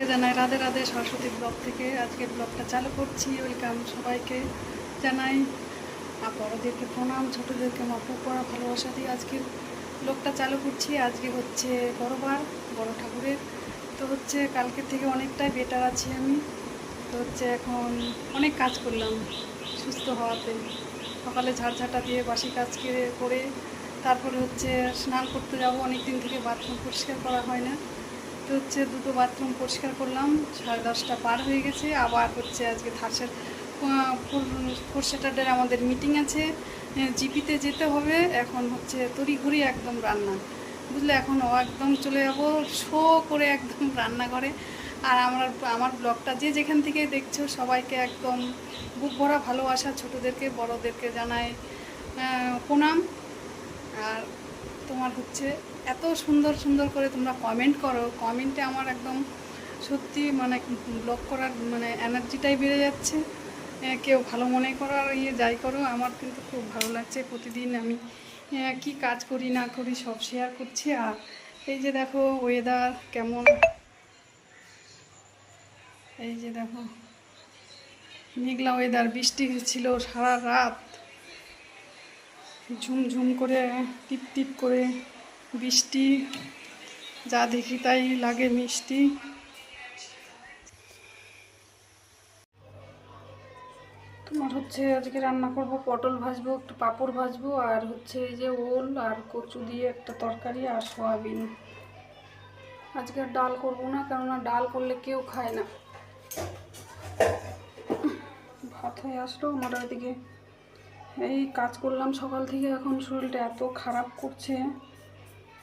জানাই রাধে রাধে সরস্বতী ব্লগ থেকে। আজকে ব্লগটা চালু করছি। ওয়েলকাম সবাইকে জানাই। আর বড়োদেরকে প্রণাম, ছোটোদেরকে মাপু করা ভালোবাসা দিয়ে আজকের ব্লগটা চালু করছি। আজকে হচ্ছে বড়বার বড় ঠাকুরের। তো হচ্ছে কালকের থেকে অনেকটাই বেটার আছি আমি। তো হচ্ছে এখন অনেক কাজ করলাম সুস্থ হওয়াতে। সকালে ঝাড়ঝাটা দিয়ে বাসি কাজ করে তারপরে হচ্ছে স্নান করতে যাব। অনেক দিন থেকে বাথরুম পরিষ্কার করা হয় না। তো হচ্ছে দুটো বাথরুম পরিষ্কার করলাম, সাড়ে দশটা পার হয়ে গেছে। আবার হচ্ছে আজকে থার্সের ফোর স্যাটারডের আমাদের মিটিং আছে। জিপিতে যেতে হবে। এখন হচ্ছে তড়িঘড়ি একদম রান্না। বুঝলে, এখন একদম চলে যাব, শো করে একদম রান্না করে আর আমার আমার ব্লগটা যে যেখান থেকে দেখছ, সবাইকে একদম বুক ভরা ভালোবাসা, ছোটোদেরকে, বড়োদেরকে জানায় প্রণাম। আর তোমার হচ্ছে এত সুন্দর সুন্দর করে তোমরা কমেন্ট করো। কমেন্টে আমার একদম সত্যি মানে ব্লগ করার মানে এনার্জিটাই বেড়ে যাচ্ছে। কেউ ভালো মনে করো আর ইয়ে যাই করো, আমার কিন্তু খুব ভালো লাগছে। প্রতিদিন আমি কি কাজ করি না করি সব শেয়ার করছি। আর এই যে দেখো ওয়েদার কেমন? এই যে দেখো, মেঘলা ওয়েদার বৃষ্টি ছিল সারা রাত। ঝুমঝুম করে, টিপ টিপ করে বৃষ্টি যা দেখি তাই লাগে মিষ্টি। তোমার হচ্ছে আজকে রান্না করব, পটল ভাজবো, একটু পাঁপড় ভাজবো, আর হচ্ছে এই যে ওল আর কচু দিয়ে একটা তরকারি আর সয়াবিন। আজকে ডাল করব না, কেননা ডাল করলে কেউ খায় না। ভাত হয়ে আসলো, আমার ওইদিকে এই কাজ করলাম সকাল থেকে, এখন শরীরটা এত খারাপ করছে।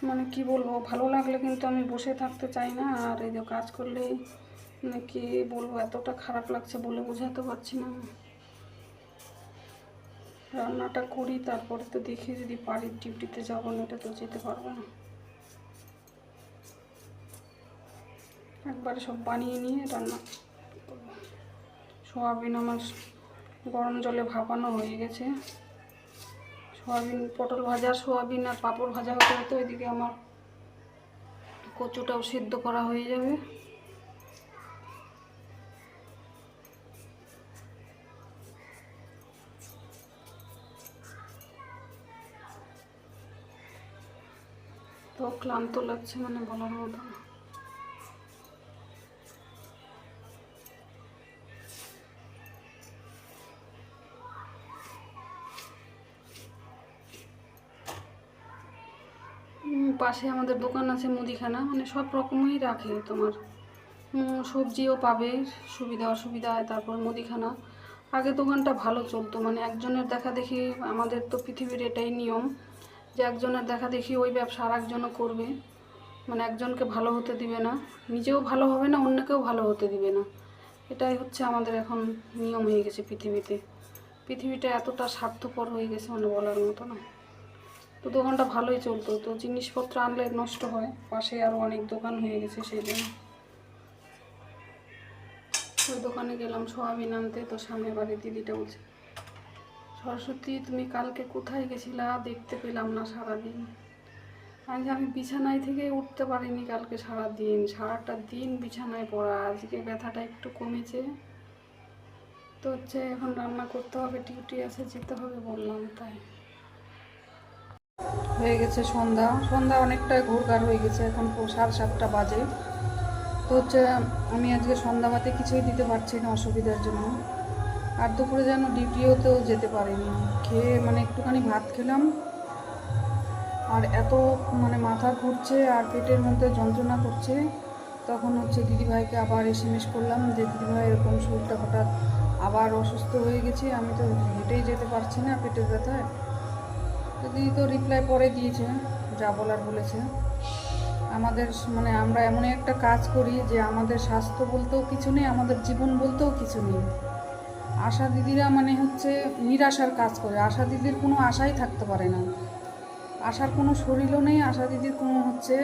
মানে কি বলব, ভালো লাগলে কিন্তু আমি বসে থাকতে চাই না। আর এই যে কাজ করলে মানে কি বলব, এতটা খারাপ লাগছে বলে বোঝাতে পারছি না। রান্নাটা করি, তারপরে তো দেখি যদি পারি ডিউটিতে যাব না এটা তো যেতে পারব না। একবারে সব বানিয়ে নিয়ে রান্না সোয়াবিন আমার গরম জলে ভাপানো হয়ে গেছে। সোয়াবিন, পটল ভাজা, সোয়াবিন আর পাঁপড় ভাজা হতে হতে ওইদিকে আমার কচুটাও সিদ্ধ করা হয়ে যাবে। তো ক্লান্ত লাগছে মানে বলার মতো পাশে আমাদের দোকান আছে মুদিখানা মানে সব রকমই রাখে তোমার। সবজিও পাবে, সুবিধা, অসুবিধা, তারপর মুদিখানা। আগে দোকানটা ভালো চলতো মানে একজনের দেখা দেখি, আমাদের তো পৃথিবীর এটাই নিয়ম, যে একজনের দেখা দেখি ওই ব্যবসা আর একজনও করবে। মানে একজনকে ভালো হতে দিবে না, নিজেও ভালো হবে না, অন্যকেও ভালো হতে দিবে না। এটাই হচ্ছে আমাদের এখন নিয়ম হয়ে গেছে পৃথিবীতে। পৃথিবীটা এতটা স্বার্থপর হয়ে গেছে মানে বলার মতো না। তো দোকানটা ভালোই চলতো। তো জিনিসপত্র আনলে নষ্ট হয়। পাশে আরও অনেক দোকান হয়ে গেছে সেই জন্য ওই দোকানে গেলাম সোয়াবিন আনতে। তো সামনে বাড়ির দিদিটা বলছে, সরস্বতী, তুমি কালকে কোথায় গেছিলা? দেখতে পেলাম না সারাদিন। আজ আমি বিছানায় থেকে উঠতে পারিনি কালকে সারা দিন সারাটা দিন বিছানায় পড়া। আজকে ব্যথাটা একটু কমেছে। তো হচ্ছে, এখন রান্না করতে হবে, ডিউটি আছে, যেতে হবে বললাম তাই। হয়ে গেছে সন্ধ্যা। সন্ধ্যা অনেকটাই ঘোরঘার হয়ে গেছে, এখন সাড়ে সাতটা বাজে। তো হচ্ছে, আমি আজকে সন্ধ্যাবাতে কিছুই দিতে পারছি না অসুবিধার জন্য। আর দুপুরে যেন ডিউটিওতেও যেতে পারিনি। খেয়ে মানে একটুখানি ভাত খেলাম। আর এত মানে মাথা ঘুরছে আর পেটের মধ্যে যন্ত্রণা করছে, তখন হচ্ছে দিদিভাইকে আবার এসএমএস করলাম যে, দিদিভাই, এরকম শরীরটা হঠাৎ আবার অসুস্থ হয়ে গেছি, আমি তো হেঁটেই যেতে পারছি না পেটের ব্যথায়। দিদি তো রিপ্লাই পরে দিয়েছে, যা বলার বলেছে। আমাদের মানে আমরা এমন একটা কাজ করি যে আমাদের স্বাস্থ্য বলতেও কিছু নেই, আমাদের জীবন বলতেও কিছু নেই। আশা দিদিরা মানে হচ্ছে নিরাশার কাজ করে। আশা দিদির কোনো আশাই থাকতে পারে না। আশার কোনো শরীরও নেই, আশা দিদির কোনো হচ্ছে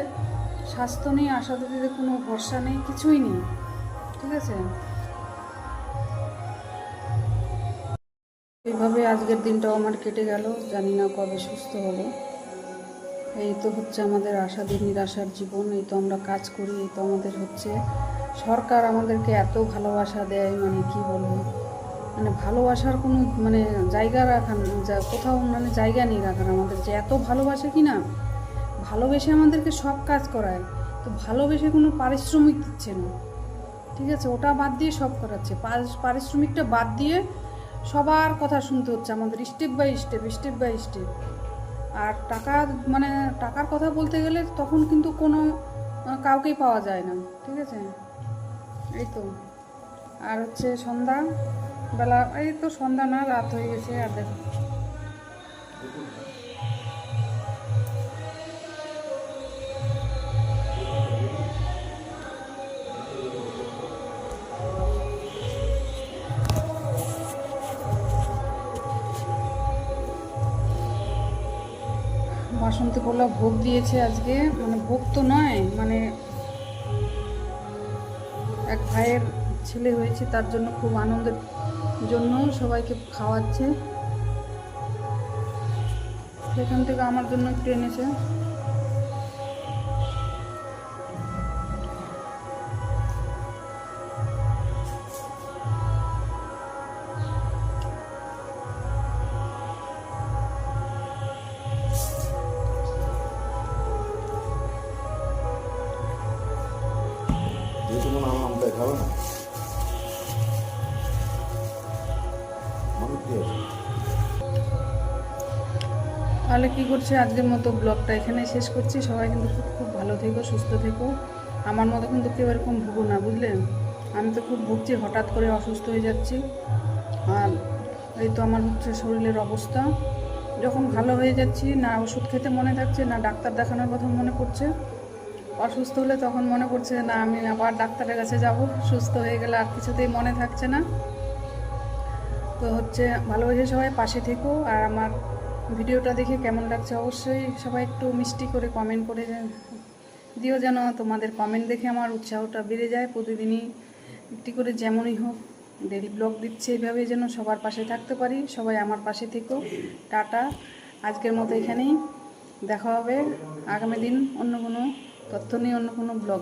স্বাস্থ্য নেই, আশা দিদিদের কোনো ভরসা নেই, কিছুই নেই। ঠিক আছে? এইভাবে আজকের দিনটাও আমার কেটে গেল। জানি না কবে সুস্থ হব। এই তো হচ্ছে আমাদের আশাদের নিরাশার জীবন। এই তো আমরা কাজ করি, এই তো আমাদের হচ্ছে। সরকার আমাদেরকে এত ভালোবাসা দেয় মানে কি বলব? মানে ভালোবাসার কোনো মানে জায়গা রাখার, যা- কোথাও মানে জায়গা নেই রাখার আমাদের। যে এত ভালোবাসে কি না? ভালোবেসে আমাদেরকে সব কাজ করায়। তো ভালোবেসে কোনো পারিশ্রমিক দিচ্ছে না। ঠিক আছে? ওটা বাদ দিয়ে সব করাচ্ছে। পারিশ্রমিকটা বাদ দিয়ে সবার কথা শুনতে হচ্ছে, আমাদের step by step step by step আর টাকা মানে টাকার কথা বলতে গেলে তখন কিন্তু কোনো কাউকেই পাওয়া যায় না, ঠিক আছে? এই তো। আর হচ্ছে সন্ধ্যা, বেলা, এই তো সন্ধ্যা না, রাত হয়ে গেছে, আর দেখো। বাসন্তী পোলা ভোগ দিয়েছে আজকে। মানে ভোগ তো নয় মানে এক ভাইয়ের ছেলে হয়েছে, তার জন্য খুব আনন্দের জন্য সবাইকে খাওয়াচ্ছে। সেখান থেকে আমার জন্য একটু এনেছে। তাহলে কি করছে? আজকের মতো ব্লগটা এখানে শেষ করছি। সবাই কিন্তু খুব খুব ভালো থেকো, সুস্থ থেকো। আমার মতো কিন্তু কেউ এরকম ভুগো না, বুঝলে? আমি তো খুব ভুগছি, হঠাৎ করে অসুস্থ হয়ে যাচ্ছি। আর এই তো আমার হচ্ছে শরীরের অবস্থা। যখন ভালো হয়ে যাচ্ছি, না ওষুধ খেতে মনে থাকছে, না ডাক্তার দেখানোর কথা মনে পড়ছে। অসুস্থ হলে তখন মনে পড়ছে, না আমি আবার ডাক্তারের কাছে যাব। সুস্থ হয়ে গেলে আর কিছুতেই মনে থাকছে না। তো হচ্ছে ভালোবেসে সবাই পাশে থেকো আর আমার ভিডিওটা দেখে কেমন লাগছে অবশ্যই সবাই একটু মিষ্টি করে কমেন্ট করে দিও যেন তোমাদের কমেন্ট দেখে আমার উৎসাহটা বেড়ে যায়। প্রতিদিনই একটি করে যেমনই হোক ডেলি ব্লগ দিচ্ছে এইভাবে যেন সবার পাশে থাকতে পারি। সবাই আমার পাশে থেকো। টাটা। আজকের মতো এখানেই। দেখা হবে আগামী দিন অন্য কোনো তথ্য নিয়ে, অন্য কোনো ব্লগ